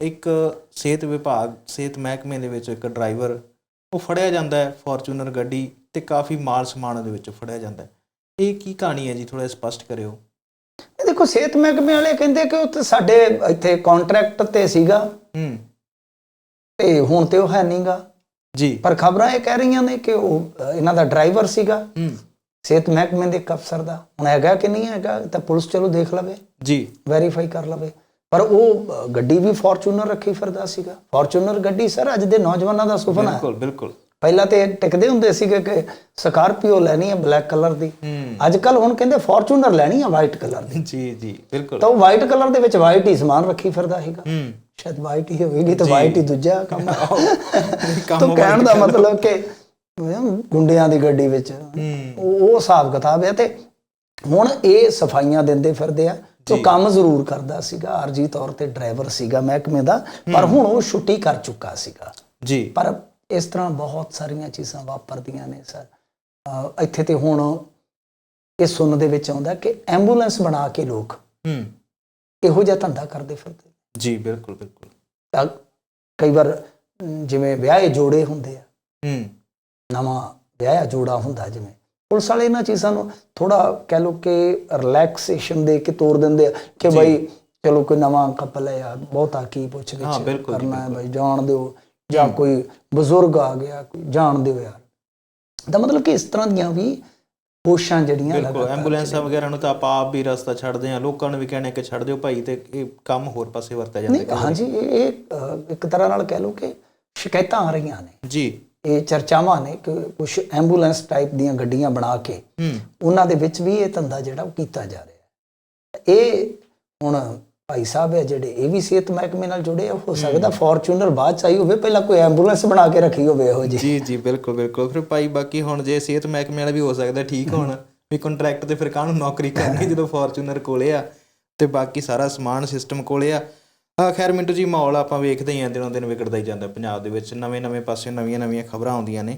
ਇੱਕ ਸਿਹਤ ਵਿਭਾਗ ਸਿਹਤ ਮਹਿਕਮੇ ਦੇ ਵਿੱਚ ਇੱਕ ਡਰਾਈਵਰ ਉਹ ਫੜਿਆ ਜਾਂਦਾ ਹੈ ਫੋਰਚੂਨਰ ਗੱਡੀ ਤੇ ਕਾਫੀ ਮਾਲ ਸਮਾਨ ਦੇ ਵਿੱਚ ਫੜਿਆ ਜਾਂਦਾ ਹੈ। ਇਹ ਕੀ ਕਹਾਣੀ ਹੈ ਜੀ? ਥੋੜਾ ਸਪਸ਼ਟ ਕਰਿਓ। ਇਹ ਦੇਖੋ ਸਿਹਤ ਮਹਿਕਮੇ ਵਾਲੇ ਕਹਿੰਦੇ ਕਿ ਉਹ ਤੇ ਸਾਡੇ ਇੱਥੇ ਕੰਟਰੈਕਟ ਤੇ ਸੀਗਾ। ਹੂੰ। ਤੇ ਹੁਣ ਤੇ ਉਹ ਹੈ ਨਹੀਂਗਾ। ਜੀ। ਪਰ ਖਬਰਾਂ ਇਹ ਕਹਿ ਰਹੀਆਂ ਨੇ ਕਿ ਉਹ ਇਹਨਾਂ ਦਾ ਡਰਾਈਵਰ ਸੀਗਾ। ਹੂੰ। ਸਿਹਤ ਮਹਿਕਮੇ ਦੇ ਅਫਸਰ ਦਾ। ਹੁਣ ਹੈਗਾ ਕਿ ਨਹੀਂ ਹੈਗਾ ਤਾਂ ਪੁਲਿਸ ਚਲੋ ਦੇਖ ਲਵੇ। ਜੀ। ਵੈਰੀਫਾਈ ਕਰ ਲਵੇ। ਪਰ ਉਹ ਗੱਡੀ ਵੀ ਫੋਰਚੂਨਰ ਰੱਖੀ ਫਿਰਦਾ ਸੀਗਾ। ਫੋਰਚੂਨਰ ਗੱਡੀ ਸਰ ਅੱਜ ਦੇ ਨੌਜਵਾਨਾਂ ਦਾ ਸੁਪਨਾ ਹੈ। ਬਿਲਕੁਲ ਬਿਲਕੁਲ। ਪਹਿਲਾਂ ਤੇ ਟਿਕਦੇ ਹੁੰਦੇ ਸੀਗੇ ਕਿ ਸਕਾਰਪੀਓ ਲੈਣੀ ਹੈ ਬਲੈਕ ਕਲਰ ਦੀ। ਅੱਜ ਕੱਲ ਹੁਣ ਕਹਿੰਦੇ ਫੋਰਚੂਨਰ ਲੈਣੀ ਹੈ ਵਾਈਟ ਕਲਰ ਦੀ। ਜੀ ਜੀ ਬਿਲਕੁਲ। ਤਾਂ ਉਹ ਵਾਈਟ ਕਲਰ ਦੇ ਵਿੱਚ ਵਾਈਟ ਹੀ ਸਮਾਨ ਰੱਖੀ ਫਿਰਦਾ ਸੀਗਾ। ਹੂੰ। ਸ਼ਾਇਦ ਵਾਈਟ ਹੀ ਹੋਵੇਗੀ ਤਾਂ ਵਾਈਟ ਹੀ ਦੂਜਾ ਕੰਮ। ਤੂੰ ਕਹਿਣ ਦਾ ਮਤਲਬ ਕਿ ਗੁੰਡਿਆਂ ਦੀ ਗੱਡੀ ਵਿੱਚ। ਉਹ ਹਿਸਾਬ ਕਿਤਾਬ ਹੈ ਤੇ ਹੁਣ ਇਹ ਸਫਾਈਆਂ ਦਿੰਦੇ ਫਿਰਦੇ ਆ। ਤੋ ਕੰਮ ਜ਼ਰੂਰ ਕਰਦਾ ਸੀਗਾ ਆਰਜੀ ਤੌਰ ਤੇ ਡਰਾਈਵਰ ਸੀਗਾ ਮਹਿਕਮੇ ਦਾ ਪਰ ਹੁਣ ਉਹ ਛੁੱਟੀ ਕਰ ਚੁੱਕਾ ਸੀਗਾ। ਜੀ। ਪਰ ਇਸ ਤਰ੍ਹਾਂ ਬਹੁਤ ਸਾਰੀਆਂ ਚੀਜ਼ਾਂ ਵਾਪਰਦੀਆਂ ਨੇ ਸਰ। ਇੱਥੇ ਤੇ ਹੁਣ ਇਹ ਸੁਣਨ ਦੇ ਵਿੱਚ ਆਉਂਦਾ ਕਿ ਐਂਬੂਲੈਂਸ ਬਣਾ ਕੇ ਲੋਕ ਹੂੰ। ਇਹੋ ਜਿਹਾ ਧੰਦਾ ਕਰਦੇ ਫਿਰਦੇ ਜੀ ਬਿਲਕੁਲ ਬਿਲਕੁਲ। ਕਈ ਵਾਰ ਜਿਵੇਂ ਵਿਆਹੇ ਜੋੜੇ ਹੁੰਦੇ ਆ। ਹੂੰ। ਨਵਾਂ ਵਿਆਹਿਆ ਜੋੜਾ ਹੁੰਦਾ ਜਿਵੇਂ ਪੁਲਿਸ ਵਾਲੇ ਇਹਨਾਂ ਚੀਜ਼ਾਂ ਨੂੰ ਥੋੜਾ ਕਹਿ ਲੋ ਕਿ ਰਿਲੈਕਸੇਸ਼ਨ ਦੇ ਕੇ ਤੋਰ ਦਿੰਦੇ ਆ ਕਿ। ਬਈ ਚਲੋ ਕੋਈ ਨਵਾਂ ਕਪਲ ਹੈ ਯਾਰ ਬਹੁਤਾ ਕੀ ਪੁੱਛ ਹਾਂ, ਗਿੱਛ ਕਰਨਾ ਹੈ ਬਈ ਜਾਣ ਦਿਓ ਜਾਂ ਕੋਈ ਬਜ਼ੁਰਗ ਆ ਗਿਆ ਕੋਈ ਜਾਣ ਦਿਓ ਯਾਰ। ਤਾਂ ਮਤਲਬ ਕਿ ਇਸ ਤਰ੍ਹਾਂ ਦੀਆਂ ਵੀ ਕੋਸ਼ਾਂ ਜਿਹੜੀਆਂ ਬਿਲਕੁਲ ਐਂਬੂਲੈਂਸਾਂ ਵਗੈਰਾ ਨੂੰ ਤਾਂ ਆਪਾਂ ਆਪ ਵੀ ਰਸਤਾ ਛੱਡਦੇ ਆ ਲੋਕਾਂ ਨੂੰ ਵੀ ਕਹਿੰਦੇ ਕਿ ਛੱਡ ਦਿਓ ਭਾਈ ਤੇ ਇਹ ਕੰਮ ਹੋਰ ਪਾਸੇ ਵਰਤਿਆ ਜਾਂਦਾ ਹਾਂਜੀ ਇਹ ਇੱਕ ਤਰ੍ਹਾਂ ਨਾਲ ਕਹਿ ਲੋ ਕਿ ਸ਼ਿਕਾਇਤਾਂ ਆ ਰਹੀਆਂ ਨੇ। ਜੀ। ਇਹ ਚਰਚਾਵਾਂ ਨੇ ਕਿ ਕੁਝ ਐਂਬੂਲੈਂਸ ਟਾਈਪ ਦੀਆਂ ਗੱਡੀਆਂ ਬਣਾ ਕੇ ਉਹਨਾਂ ਦੇ ਵਿੱਚ ਵੀ ਇਹ ਧੰਦਾ ਜਿਹੜਾ ਉਹ ਕੀਤਾ ਜਾ ਰਿਹਾ ਇਹ ਹੁਣ ਭਾਈ ਸਾਹਿਬ ਹੈ ਜਿਹੜੇ ਇਹ ਵੀ ਸਿਹਤ ਮਹਿਕਮੇ ਨਾਲ ਜੁੜੇ ਹੋ ਸਕਦਾ ਫੋਰਚੂਨਰ ਬਾਅਦ ਚ ਆਈ ਹੋਵੇ ਪਹਿਲਾਂ ਕੋਈ ਐਂਬੂਲੈਂਸ ਬਣਾ ਕੇ ਰੱਖੀ ਹੋਵੇ ਇਹੋ ਜੀ ਜੀ ਜੀ ਬਿਲਕੁਲ ਬਿਲਕੁਲ। ਫਿਰ ਭਾਈ ਬਾਕੀ ਹੁਣ ਜੇ ਸਿਹਤ ਮਹਿਕਮੇ ਵਾਲਾ ਵੀ ਹੋ ਸਕਦਾ ਠੀਕ ਹੋਣ ਵੀ ਕੰਟਰੈਕਟ ਤੇ ਫਿਰ ਕਾਹਨੂੰ ਨੌਕਰੀ ਕਰਨੀ ਜਦੋਂ ਫੋਰਚੂਨਰ ਕੋਲੇ ਆ ਤੇ ਬਾਕੀ ਸਾਰਾ ਸਮਾਨ ਸਿਸਟਮ ਕੋਲੇ ਆ। ਖੈਰ ਮਿੰਟੂ ਜੀ ਮਾਹੌਲ ਆਪਾਂ ਵੇਖਦੇ ਹੀ ਆ ਦਿਨੋਂ ਦਿਨ ਵਿਗੜਦਾ ਹੀ ਜਾਂਦਾ ਪੰਜਾਬ ਦੇ ਵਿੱਚ ਨਵੇਂ ਨਵੇਂ ਪਾਸੇ ਨਵੀਆਂ ਨਵੀਆਂ ਖਬਰਾਂ ਆਉਂਦੀਆਂ ਨੇ।